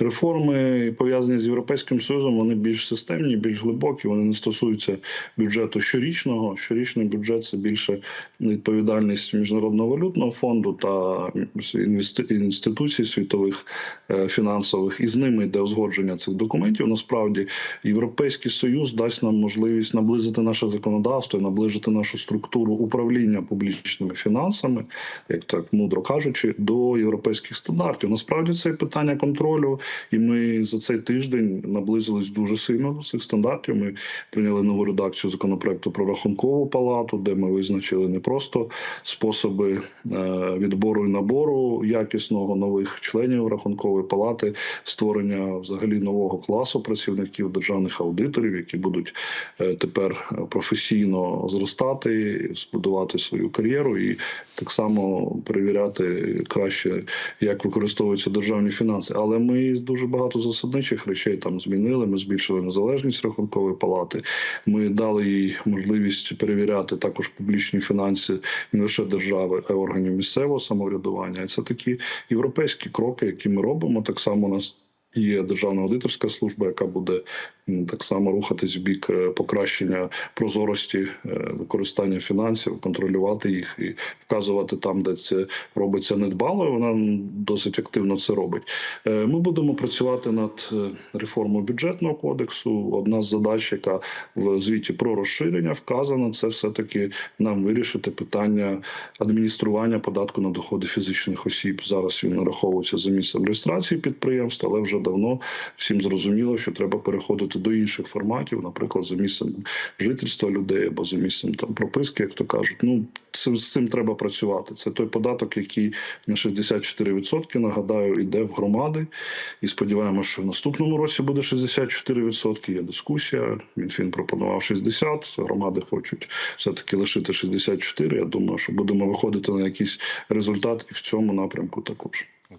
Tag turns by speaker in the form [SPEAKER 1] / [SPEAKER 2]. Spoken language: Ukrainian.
[SPEAKER 1] реформи пов'язані з європейським союзом. Вони більш системні, більш глибокі. Вони не стосуються бюджету щорічного. Щорічний бюджет це більше відповідальність міжнародного валютного фонду та інституцій світових е, фінансових, і з ними йде узгодження цих документів. Насправді, європейський союз дасть нам можливість наблизити наше законодавство, наближити нашу структуру управління публічними фінансами, як так мудро кажучи, до європейських стандартів. Насправді це питання контролю, і ми за цей тиждень наблизились дуже сильно до цих стандартів. Ми прийняли нову редакцію законопроекту про рахункову палату, де ми визначили не просто способи е, відбору і набору якісного нових членів рахункової палати, створення взагалі нового класу працівників державних аудиторів, які будуть е, тепер професійно зростати, збудувати свою кар'єру і так само перевіряти краще, як використовуються державні фінанси. Але ми дуже багато засадничих речей там змінили. Ми збільшили незалежність рахункової палати. Ми дали їй можливість перевіряти також публічні фінанси не лише держави, а й органів місцевого самоврядування. І це такі європейські кроки, які ми робимо. Так само нас. Є державна аудиторська служба, яка буде так само рухатись в бік е, покращення прозорості е, використання фінансів, контролювати їх і вказувати там, де це робиться недбало. Вона досить активно це робить. Е, Ми будемо працювати над реформою бюджетного кодексу. Одна з задач, яка в звіті про розширення вказана, це все таки нам вирішити питання адміністрування податку на доходи фізичних осіб. Зараз він нараховується за місцем реєстрації підприємств, але вже давно всім зрозуміло, що треба переходити до інших форматів, наприклад, за місцем жительства людей або за місцем там прописки, як то кажуть. Ну це з цим треба працювати. Це той податок, який на 64%, нагадаю, йде в громади. І сподіваємося, що в наступному році буде 64%. Є дискусія. Мінфін пропонував 60%, Громади хочуть все таки лишити 64%. Я думаю, що будемо виходити на якийсь результат і в цьому напрямку також.